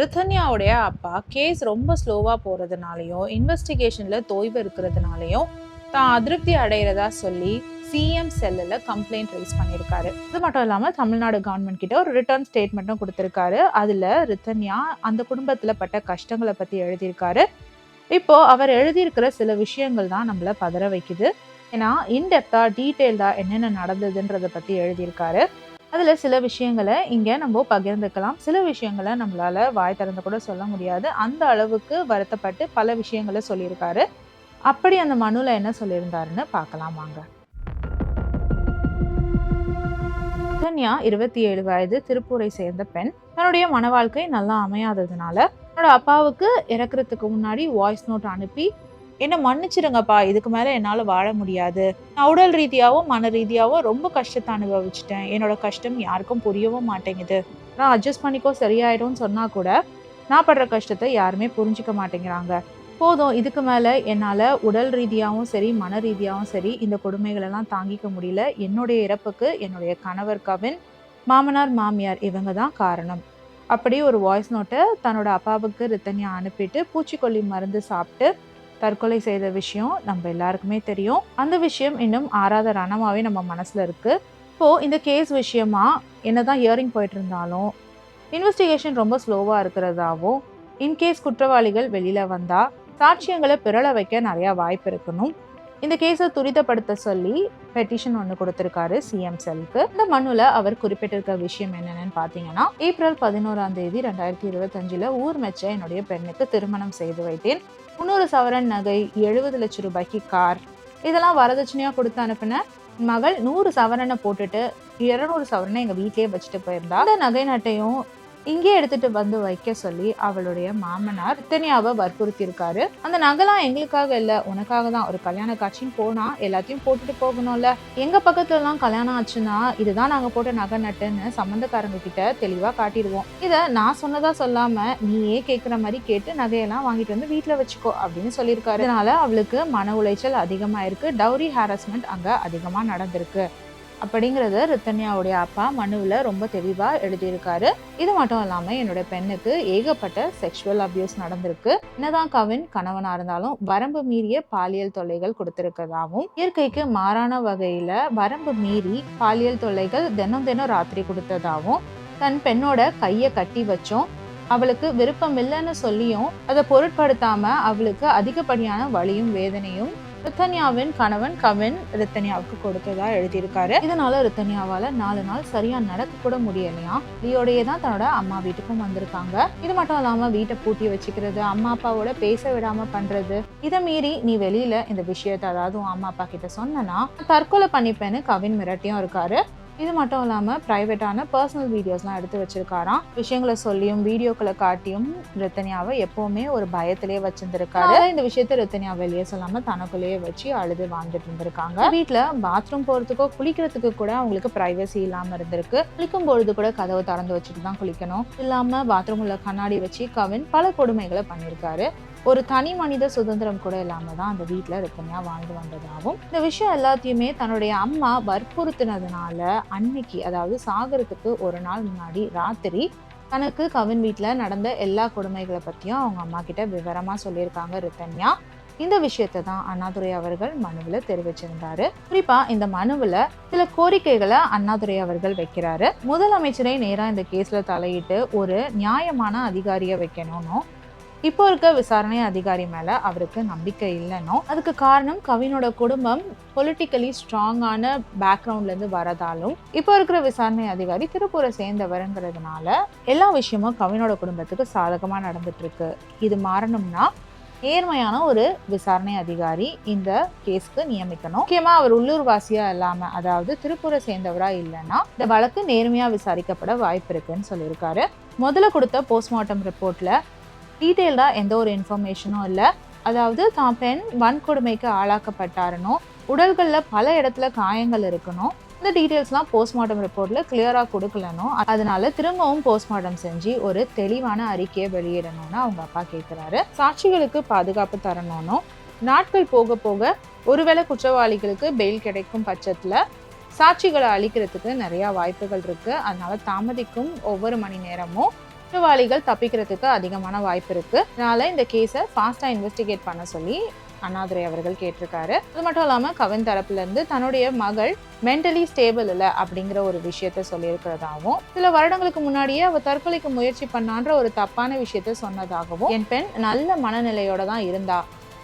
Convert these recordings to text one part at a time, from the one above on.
ரித்தன்யாவுடைய அப்பா கேஸ் ரொம்ப ஸ்லோவாக போகிறதுனாலையும் இன்வெஸ்டிகேஷனில் தோய்வு இருக்கிறதுனாலையும் தான் அதிருப்தி அடைகிறதா சொல்லி சிஎம் செல்லில் கம்ப்ளைண்ட் ரைஸ் பண்ணியிருக்காரு. இது மட்டும் இல்லாமல் தமிழ்நாடு கவர்மெண்ட் கிட்ட ஒரு ரிட்டர்ன் ஸ்டேட்மெண்ட்டும் கொடுத்துருக்காரு. அதில் ரித்தன்யா அந்த குடும்பத்தில் பட்ட கஷ்டங்களை பற்றி எழுதியிருக்காரு. இப்போ அவர் எழுதியிருக்கிற சில விஷயங்கள் தான் நம்மள பதற வைக்குது. ஏன்னா இன்டெப்த்தாக டீட்டெயில்டாக என்னென்ன நடந்ததுன்றதை பற்றி எழுதியிருக்காரு. அதில் சில விஷயங்களை இங்கே நம்ம பகிர்ந்துக்கலாம். சில விஷயங்களை நம்மளால வாய் திறந்து கூட சொல்ல முடியாது. அந்த அளவுக்கு வருத்தப்பட்டு பல விஷயங்களை சொல்லியிருக்காரு. அப்படி அந்த மனுல என்ன சொல்லியிருந்தாருன்னு பார்க்கலாம் வாங்க. தன்யா இருபத்தி ஏழு வயது திருப்பூரை சேர்ந்த பெண். தன்னுடைய மன வாழ்க்கை நல்லா அமையாததுனால தன்னோட அப்பாவுக்கு இறக்குறதுக்கு முன்னாடி வாய்ஸ் நோட் அனுப்பி என்னை மன்னிச்சிடுங்கப்பா இதுக்கு மேலே என்னால் வாழ முடியாது. நான் உடல் ரீதியாகவும் மன ரீதியாகவும் ரொம்ப கஷ்டத்தை அனுபவிச்சிட்டேன். என்னோட கஷ்டம் யாருக்கும் புரியவும் மாட்டேங்குது. நான் அட்ஜஸ்ட் பண்ணிக்கோ சரியாயிடும்னு சொன்னால் கூட நான் படுற கஷ்டத்தை யாருமே புரிஞ்சுக்க மாட்டேங்கிறாங்க. போதும் இதுக்கு மேலே என்னால் உடல் ரீதியாகவும் சரி மன ரீதியாகவும் சரி இந்த கொடுமைகளெல்லாம் தாங்கிக்க முடியல. என்னுடைய இறப்புக்கு என்னுடைய கணவர் கவின் மாமனார் மாமியார் இவங்க தான் காரணம். அப்படி ஒரு வாய்ஸ் நோட்டை தன்னோட அப்பாவுக்கு ரித்தன்யா அனுப்பிட்டு பூச்சிக்கொல்லி மருந்து சாப்பிட்டு தற்கொலை செய்த விஷயம் நம்ம எல்லாருக்குமே தெரியும். அந்த விஷயம் இன்னும் ஆறாத ரணமாகவே நம்ம மனசில் இருக்குது இப்போது இந்த கேஸ் விஷயமா என்னதான் ஹியரிங் போயிட்டு இருந்தாலும் இன்வெஸ்டிகேஷன் ரொம்ப ஸ்லோவாக இருக்கிறதாவும் இன்கேஸ் குற்றவாளிகள் வெளியில் வந்தால் சாட்சியங்களை பிறள வைக்க நிறையா வாய்ப்பு இருக்கணும். இந்த கேஸை துரிதப்படுத்த சொல்லி பெட்டிஷன் ஒன்று கொடுத்துருக்காரு சிஎம் செல்க்கு. இந்த மனுல அவர் குறிப்பிட்டிருக்க விஷயம் என்னென்னு பார்த்தீங்கன்னா ஏப்ரல் பதினோராம் தேதி ரெண்டாயிரத்தி இருபத்தஞ்சில் ஊர் மெச்ச என்னுடைய பெண்ணுக்கு திருமணம் செய்து வைத்தேன். முந்நூறு சவரன் நகை எழுபது லட்சம் ரூபாய்க்கு கார். இதெல்லாம் வரதட்சணையாக கொடுத்து அனுப்பின மகள் நூறு சவரனை போட்டுட்டு இருநூறு சவரனை எங்கள் வீட்டிலேயே வச்சுட்டு போயிருந்தா. அந்த நகை நட்டையும் இங்கே எடுத்துட்டு வந்து வைக்க சொல்லி அவளுடைய மாமனார் இத்தனையாவை வற்புறுத்தியிருக்காரு. அந்த நகைலாம் எங்களுக்காக இல்லை உனக்காக தான். ஒரு கல்யாண காட்சின்னு போனா எல்லாத்தையும் போட்டுட்டு போகணும்ல. எங்க பக்கத்துல எல்லாம் கல்யாணம் ஆச்சுன்னா இதுதான் நாங்க போட்ட நகை நட்டுன்னு சம்பந்தக்காரங்க கிட்ட தெளிவா காட்டிடுவோம். இத நான் சொன்னதா சொல்லாம நீயே கேக்குற மாதிரி கேட்டு நகையெல்லாம் வாங்கிட்டு வந்து வீட்டுல வச்சுக்கோ அப்படின்னு சொல்லியிருக்காரு. அதனால அவளுக்கு மன உளைச்சல் அதிகமா இருக்கு டவுரி ஹாரஸ்மெண்ட் அங்க அதிகமா நடந்திருக்கு. அப்படிங்கிறத ரித்தன்யாவுடைய அப்பா மனுவில் ரொம்ப தெளிவாக எழுதியிருக்காரு. இது மட்டும் இல்லாமல் என்னோட பெண்ணுக்கு ஏகப்பட்ட செக்ஷுவல் அபியூஸ் நடந்திருக்கு. என்னதான் கவின் கணவனாக இருந்தாலும் வரம்பு மீறிய பாலியல் தொல்லைகள் கொடுத்துருக்கதாகவும் இயற்கைக்கு மாறான வகையில் வரம்பு மீறி பாலியல் தொல்லைகள் தினம் தினம் ராத்திரி கொடுத்ததாகவும் தன் பெண்ணோட கையை கட்டி வச்சோம். அவளுக்கு விருப்பம் இல்லைன்னு சொல்லியும் அதை பொருட்படுத்தாம அவளுக்கு அதிகப்படியான வலியும் வேதனையும் ரித்தன்யாவின் கணவன் கவின் ரித்தன்யாவுக்கு கொடுத்ததா எழுதியிருக்காரு. இதனால ரித்தன்யாவால நாலு நாள் சரியா நடக்க கூட முடியலையா? லியோடையே தான் தன்னோட அம்மா வீட்டுக்கும் வந்திருக்காங்க. இது மட்டும் இல்லாம வீட்டை பூட்டி வச்சுக்கிறது அம்மா அப்பாவோட பேச விடாம பண்றது இதை மீறி நீ வெளியில இந்த விஷயத்த அதாவது அம்மா அப்பா கிட்ட சொன்னனா தற்கொலை பண்ணிப்பேன்னு கவின் மிரட்டியும் இருக்காரு. இது மட்டும் இல்லாமல் ப்ரைவேட்டான பர்சனல் வீடியோஸ்லாம் எடுத்து வச்சிருக்காராம். விஷயங்களை சொல்லியும் வீடியோக்களை காட்டியும் ரத்தனியாவை எப்போவுமே ஒரு பயத்திலே வச்சிருந்திருக்காரு. இந்த விஷயத்த ரத்தனியா வெளியே சொல்லாமல் தனக்குள்ளேயே வச்சு அழுது வாழ்ந்துட்டு இருந்திருக்காங்க. வீட்டில் பாத்ரூம் போகிறதுக்கோ குளிக்கிறதுக்கு கூட அவங்களுக்கு ப்ரைவசி இல்லாமல் இருந்திருக்கு. குளிக்கும் பொழுது கூட கதவை திறந்து வச்சுட்டு தான் குளிக்கணும். இல்லாமல் பாத்ரூம் உள்ள கண்ணாடி வச்சு கவின் பல கொடுமைகளை பண்ணியிருக்காரு. ஒரு தனி மனித சுதந்திரம் கூட இல்லாமல் தான் அந்த வீட்டில் ரித்தன்யா வாழ்ந்து வந்ததாகவும் இந்த விஷயம் எல்லாத்தையுமே தன்னுடைய அம்மா வற்புறுத்தினதுனால அன்னைக்கு அதாவது சாகரத்துக்கு ஒரு நாள் முன்னாடி ராத்திரி தனக்கு கவின் வீட்டில் நடந்த எல்லா கொடுமைகளை பற்றியும் அவங்க அம்மா கிட்ட விவரமாக சொல்லியிருக்காங்க ரித்தன்யா இந்த விஷயத்தை தான் அண்ணாதுரை அவர்கள் மனுவில் தெரிவிச்சிருந்தாரு. குறிப்பா இந்த மனுவில் சில கோரிக்கைகளை அண்ணாதுரை அவர்கள் வைக்கிறாரு. முதலமைச்சரை நேராக இந்த கேஸில் தலையிட்டு ஒரு நியாயமான அதிகாரியை வைக்கணும்னு இப்போ இருக்க விசாரணை அதிகாரி மேல அவருக்கு நம்பிக்கை இல்லைனோ அதுக்கு காரணம் கவினோட குடும்பம் பொலிட்டிக்கலி ஸ்ட்ராங்கான பேக்ரவுண்ட்ல இருந்து வரதாலும் இப்போ இருக்கிற விசாரணை அதிகாரி திருப்பூரை சேர்ந்தவருங்கிறதுனால எல்லா விஷயமும் கவினோட குடும்பத்துக்கு சாதகமா நடந்துட்டு இருக்கு இது மாறணும்னா நேர்மையான ஒரு விசாரணை அதிகாரி இந்த கேஸ்க்கு நியமிக்கணும். முக்கியமா அவர் உள்ளூர் வாசியா இல்லாம அதாவது திருப்பூரை சேர்ந்தவரா இல்லைன்னா இந்த வழக்கு நேர்மையா விசாரிக்கப்பட வாய்ப்பு இருக்குன்னு சொல்லியிருக்காரு. முதல்ல கொடுத்த போஸ்ட்மார்ட்டம் ரிப்போர்ட்ல டீட்டெயில்டாக எந்த ஒரு இன்ஃபர்மேஷனும் இல்லை. அதாவது தான் பெண் வன்கொடுமைக்கு ஆளாக்கப்பட்டாருனோ உடல்களில் பல இடத்துல காயங்கள் இருக்கணும் இந்த டீட்டெயில்ஸ்லாம் போஸ்ட்மார்ட்டம் ரிப்போர்ட்டில் கிளியராக கொடுக்கலனோ அதனால திரும்பவும் போஸ்ட்மார்ட்டம் செஞ்சு ஒரு தெளிவான அறிக்கையை வெளியிடணும்னு அவங்க அப்பா கேட்குறாரு சாட்சிகளுக்கு பாதுகாப்பு தரணும்னும் நாட்கள் போக போக ஒருவேளை குற்றவாளிகளுக்கு பெயில் கிடைக்கும் பட்சத்தில் சாட்சிகளை அளிக்கிறதுக்கு நிறையா வாய்ப்புகள் இருக்குது அதனால தாமதிக்கும் ஒவ்வொரு மணி நேரமும் குற்றவாளிகள் தப்பிக்கிறதுக்கு அதிகமான வாய்ப்பு இருக்கு. அதனால இந்த கேஸை ஃபாஸ்டா இன்வெஸ்டிகேட் பண்ண சொல்லி அண்ணாதுரை அவர்கள் கேட்டிருக்காரு. அது மட்டும் இல்லாம கவின் தரப்புல இருந்து தன்னுடைய மகள் மென்டலி ஸ்டேபிள் இல்லை அப்படிங்கிற ஒரு விஷயத்த சொல்லியிருக்கிறதாகவும் சில வருடங்களுக்கு முன்னாடியே அவ தற்கொலைக்கு முயற்சி பண்ணான்ற ஒரு தப்பான விஷயத்த சொன்னதாகவும் என் பெண் நல்ல மனநிலையோட தான் இருந்தா.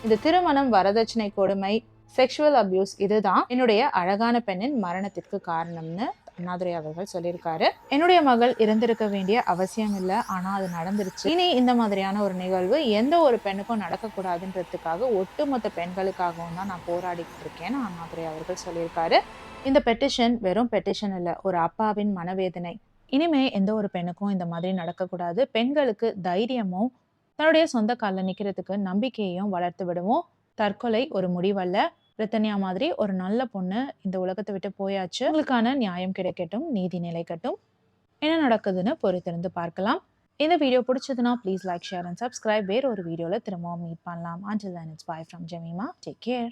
இந்த திருமணம் வரதட்சணை கொடுமை செக்ஷுவல் அபியூஸ் இதுதான் என்னுடைய அழகான பெண்ணின் மரணத்திற்கு காரணம்னு அண்ணாதுரை அவர்கள் சொல்லியிருக்காரு. என்னுடைய மகள் இறந்திருக்க வேண்டிய அவசியம் இல்லை ஆனால் அது நடந்துருச்சு. இனி இந்த மாதிரியான ஒரு நிகழ்வு எந்த ஒரு பெண்ணுக்கும் நடக்கக்கூடாதுன்றதுக்காக ஒட்டுமொத்த பெண்களுக்காகவும் தான் நான் போராடிக்கிட்டு இருக்கேன்னு அண்ணாதுரை அவர்கள் சொல்லியிருக்காரு. இந்த பெட்டிஷன் வெறும் பெட்டிஷன் இல்லை ஒரு அப்பாவின் மனவேதனை. இனிமே எந்த ஒரு பெண்ணுக்கும் இந்த மாதிரி நடக்கக்கூடாது. பெண்களுக்கு தைரியமும் தன்னுடைய சொந்த காலில் நிற்கிறதுக்கு நம்பிக்கையையும் வளர்த்து விடுவோம். தற்கொலை ஒரு முடிவல்ல. பிரித்தனியா மாதிரி ஒரு நல்ல பொண்ணு இந்த உலகத்தை விட்டு போயாச்சு. உங்களுக்கான நியாயம் கிடைக்கட்டும் நீதி நிலைக்கட்டும். என்ன நடக்குதுன்னு பொறுத்திருந்து பார்க்கலாம். இந்த வீடியோ பிடிச்சதுன்னா please like share and subscribe வேறு ஒரு வீடியோவில் திரும்பவும் மீட் பண்ணலாம். Until then it's bye from Jemima take care